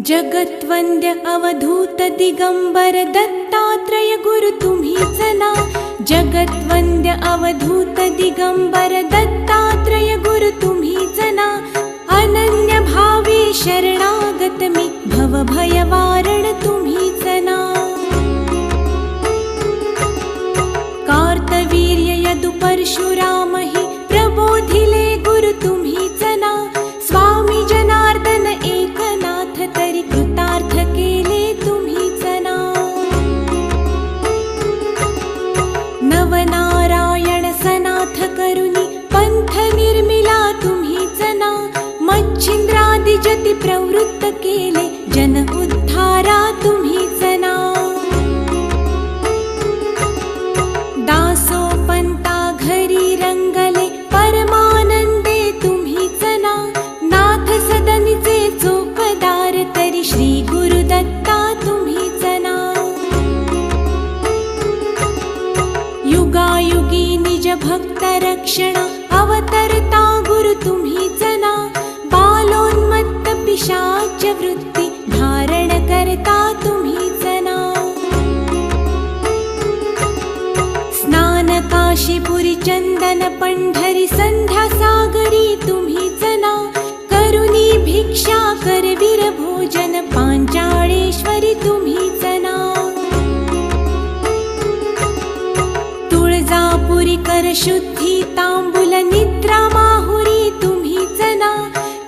जगत्वन्द्य अवधूत दिगंबर दत्तात्रय गुरु तुम्ही चला जगत्वन्द्य अवधूत दिगंबर दत्तात्रय गुरु तुम्ही चला अनन्य भावे शरणागत मी भवभयवारण तुम्ही चला कार्तवीर्य यदु परशुरामहि शुद्धी तांबुल निद्रा माहुरी तुम्ही जना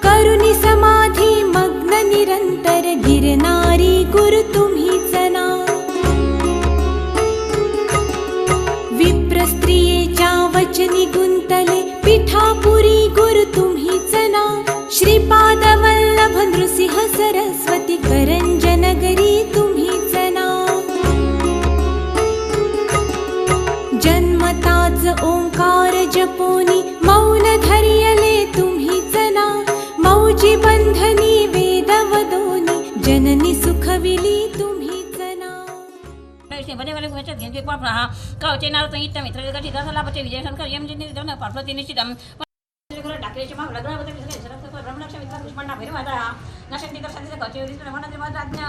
करुणी समाधी मग्न निरंतर गिरनारी गुरु तुम्ही जना. विप्र स्त्रियेच्या वचनी गुंतले पिठापुरी गुरु तुम्ही जना श्रीपाद वल्लभ नृसिंह सरस्वती करंजनगरी गटी दादा लाभचे विजय शंकर यम जिनी दवना लग्न होते विसरे सरस्वती ब्रह्मलक्ष मित्र भैरव आता नशक्ती आज्ञा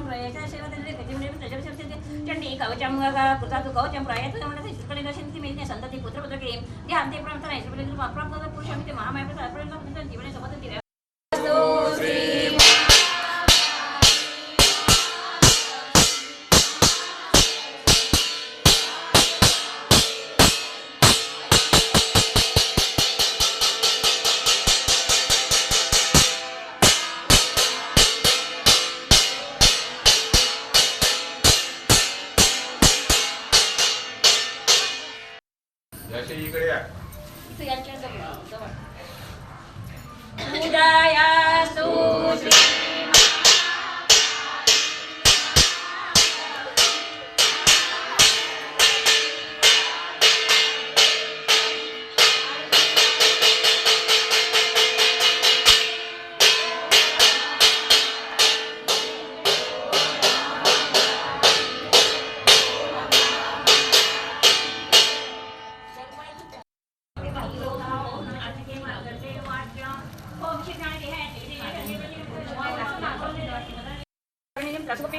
प्रयाच्या सेवा दिले त्याचे म्हणजे त्याच्या विषयी चंडी मुगा पुता तू कवचम प्रयाचं म्हणा शिकणे दर्शन ती मिळते संतती पुत्र पुत्र के ते अंते नाही पुरुष आम्ही ते जीवने दिले याच्या इकडे या.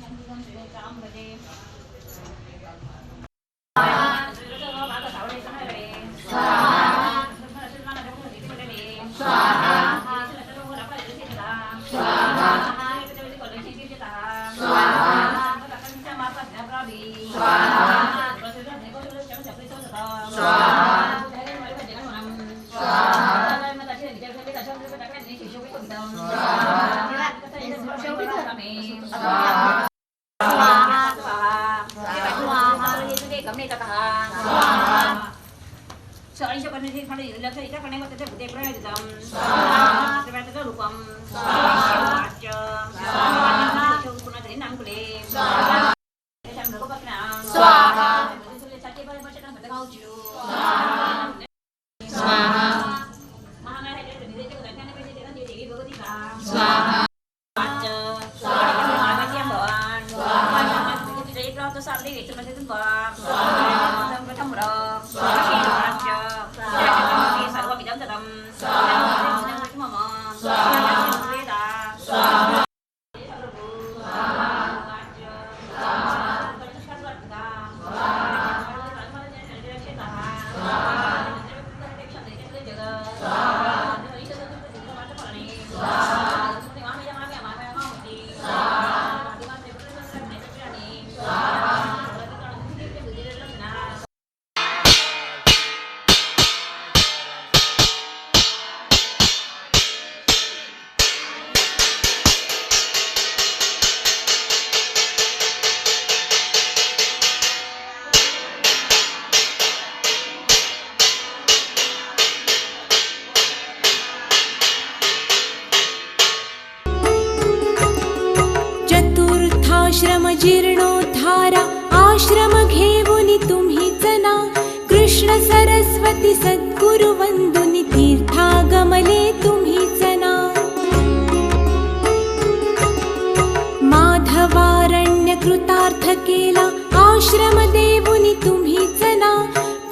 像服装店的衫，嗰啲。സമേതതാം സ്വാഹ ശാരീരിക പരിധി ഫലം ഇല്ലാത്ത ഇതാ പണി മൊത്തത്തെ പുതിയ പ്രയോജിതം സ്വാഹ രൂപം സ്വാഹ സ്വാഹ സ്വാഹ സ്വാഹ സ്വാഹ സ്വാഹ സ്വാഹ സ്വാഹ केला. आश्रम देऊनि तुम्ही जना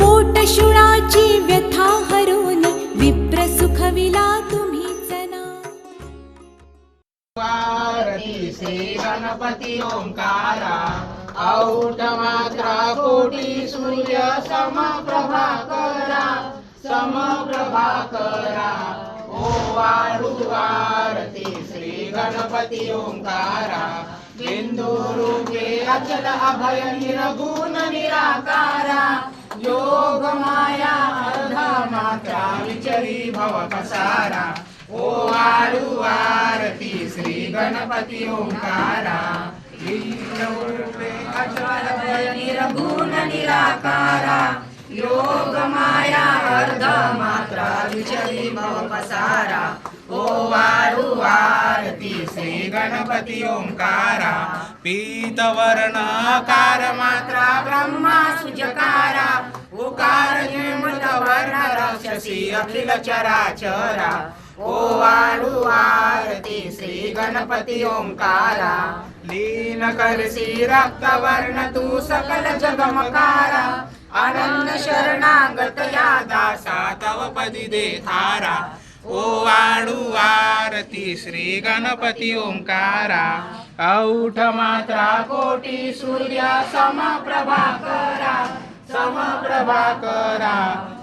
पोट शुळाची व्यथा हरून विप्र सुखविला तुम्ही जना पार्वती श्री गणपती ओंकारा. औट मात्रा कोटी सूर्य समप्रभाकरा समप्रभाकरा. ओ वाळू आरती श्री गणपती ओंकारा. बिंदू रूपे अचल अभय निरगुण निराकारा। योग माया अर्धा मात्रा विचरी भव पसारा ओ वाळू आरती श्री गणपती ओंकारा। लिंगरूपे भय निर्गुण निराकारा। योग माया अर्ध मात्रा विचरी भव पसारा ओ आरती श्री गणपती ओंकारा पीतवर्णकार मात्रा ब्रह्मा सुजकारा उकार मृत राक्षसी अखिल चराचरा ओ आरती श्री गणपती ओंकारा लीन करसी रक्तवर्ण तू सकल जगमकारा आनंद शरणागत या दासा तव पदी दे थारा ओ आरती श्री गणपती ओंकारा. औठ मात्रा कोटी सूर्या समप्रभाकरा समप्रभाकरा.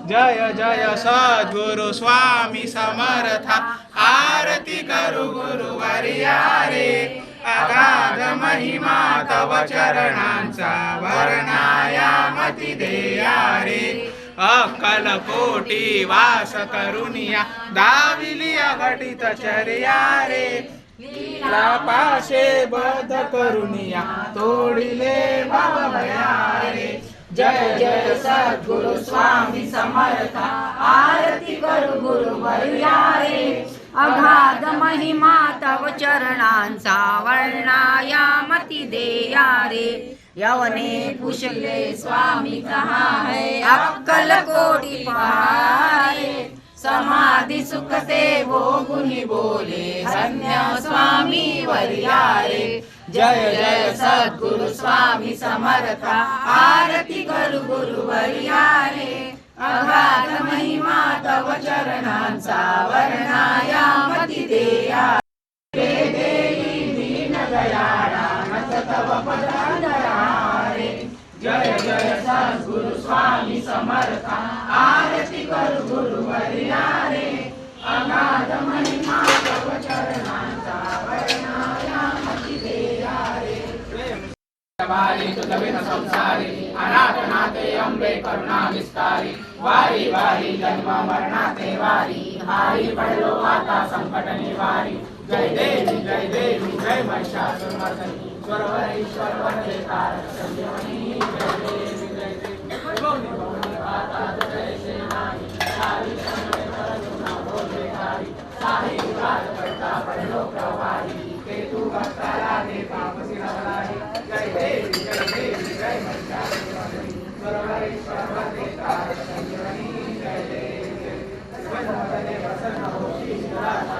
जय जय सद्गुरु स्वामी समर्था. आरती करू गुरुवर्या रे अगाध महिमा तव चरणांचा वर्णाया मती देया रे अक्कलकोटी वास करुनिया दाविली अघटित चर्या रे. पाशे बध करुनिया तोडिले भव भया रे. जय जय सद्गुरु स्वामी समर्थ आरती करू गुरु रे. अगाध महिमा तव चरणांचा वर्णाया मती देया रे. यवने पुषले स्वामी कहा है अक्कल कोटी पहारे. समाधि सुख से वो गुनी बोले धन्य स्वामी वरियारे. जय जय सद्गुरु स्वामी समर्थ आरती करू गुरु व चरणांचा वर्णाया देया. रे देई दीन दयाळा जय जय सद्गुरु स्वामी समर्थ. आरती कर गुरु वरियारे अगाध महिमा तव चरणांचा वर्णाया देया रे संसारी अनाथ नाते करुणा विस्तारी वारी वारी जन्म मरणाचे वारी. हारी पडलो आता संकट निवारी जय देवी जय देवी जय महिषासुरमर्दनी स्वरवरेश्वर वंदे तारक संजीवनी जय देवी जय देवी. भवनी जय सेनानी. सारी संकटे परंतु बोले तारी साही विवाद करता पडलो प्रवाही ते भक्ताला दे पापसी नवलाही जय देवी जय देवी जय महिषासुरमर्दनी स्वरवरेश्वर वंदे तारक संजीवनी जय देवी जय देवी वनवदने प्रसन्न होशी शिवराजा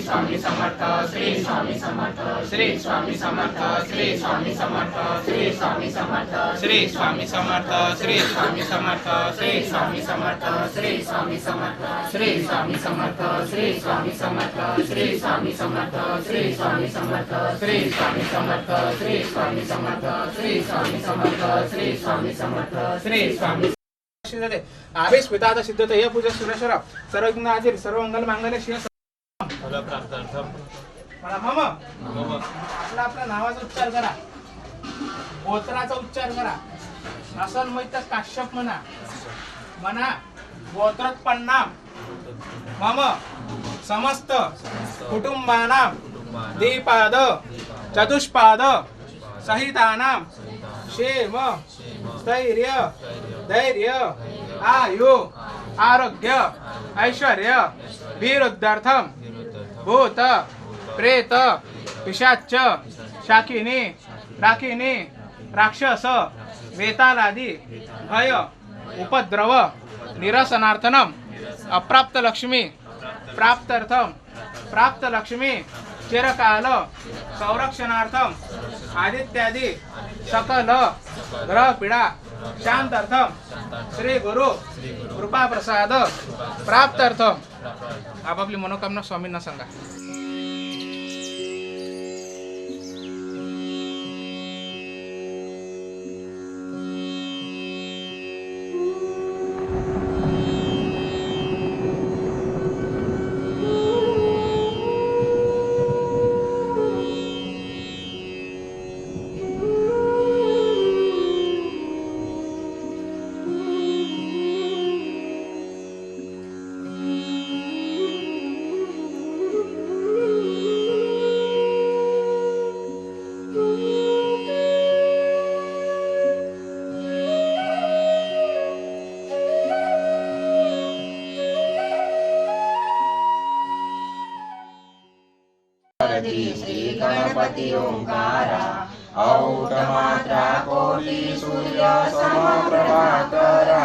स्वामी समर्थ श्री स्वामी समर्थ श्री स्वामी समर्थ श्री स्वामी समर्थ श्री स्वामी समर्थ श्री स्वामी समर्थ श्री स्वामी समर्थ श्री स्वामी समर्थ श्री स्वामी समर्थ श्री स्वामी समर्थ श्री स्वामी समर्थ श्री स्वामी समर्थ श्री स्वामी समर्थ श्री स्वामी समर्थ श्री स्वामी समर्थ श्री स्वामी समर्थ श्री स्वामी समर्थ श्री स्वामी आवेश पिता सिद्धते हे पूजा सुरेश्वर सर्वज्ञ आजीर सर्व मंगल मांगल्य शिव मम. आपला आपल्या नावाचा उच्चार करा. गोत्राचा उच्चार करा. नसन मैत काश्यप म्हणा. मम समस्त कुटुंबानां दीपाद चतुष्पाद सहितानां क्षेम स्थैर्य. धैर्य आयु. आरोग्य ऐश्वर्य वीरुद्धार्थम भूत प्रेत पिशाच शाकिनी राखिनी राक्षस वेतालादी भय उपद्रव निरसनार्थनम अप्राप्त लक्ष्मी प्राप्तर्थम प्राप्त लक्ष्मी चिरकाल संरक्षणार्थम आदित्यादी सकल ग्रहपीडा शांतार्थम श्री गुरु कृपा प्रसाद प्राप्तार्थम. आपापली मनोकामना स्वामींना सांगा. गणपती ओंकारा. औट मात्रा कोटी सूर्य समप्रभाकरा.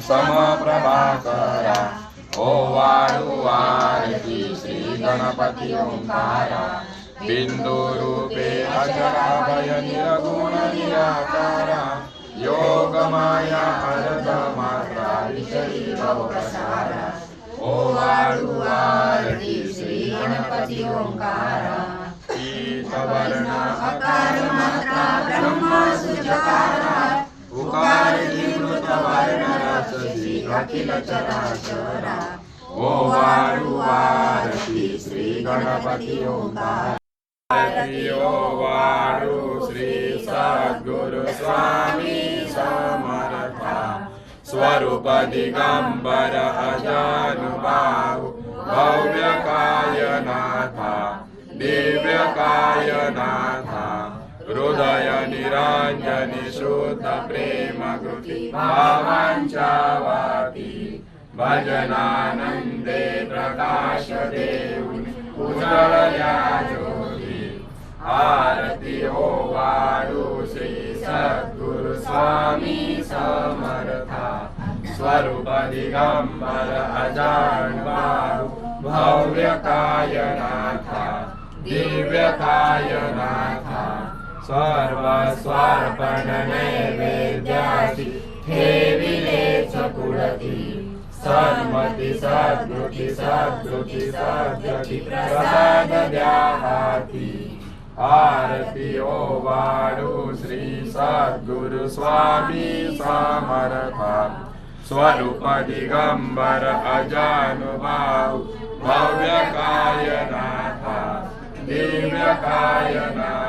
समप्रभाकरा. ओ वाळू आरती श्री गणपती ओंकारा. बिंदू रूपे अजराभय निरगुण निराकारा. योग माया अर्ध मात्रा विषयी भवसारा ओ वाळू आरती श्री गणपती ओंकारा. पीठवर्ण अकार मात्रा ब्रह्मा उकार वर्ण रससी अखिल चराचरा आरती श्री गणपती ओंकार आरती श्री सद्गुरु स्वामी समर्था स्वरूप दिगंबर अजानुबाहु भव्य दिव्यकाय नाथा हृदय निरांजनी शुद्ध प्रेम कृति भावांच्या वाती भजनानंदे प्रकाश देवि उजळल्या ज्योति आरती हो वाडू श्री सद्गुरु स्वामी समर्था स्वरूप दिगंबर अजान बाहु भव्य कायनाथा दिव्य कायनाथा ठेविले च नैवेद्यासी कुळती सन्मती सद्रुति प्रसाद द्या आरती ओ वाडू श्री सद्गुरु स्वामी समर्था स्वरूप दिगंबर अजानुभाव भव्य कायनाथा दिव्य कायनाथा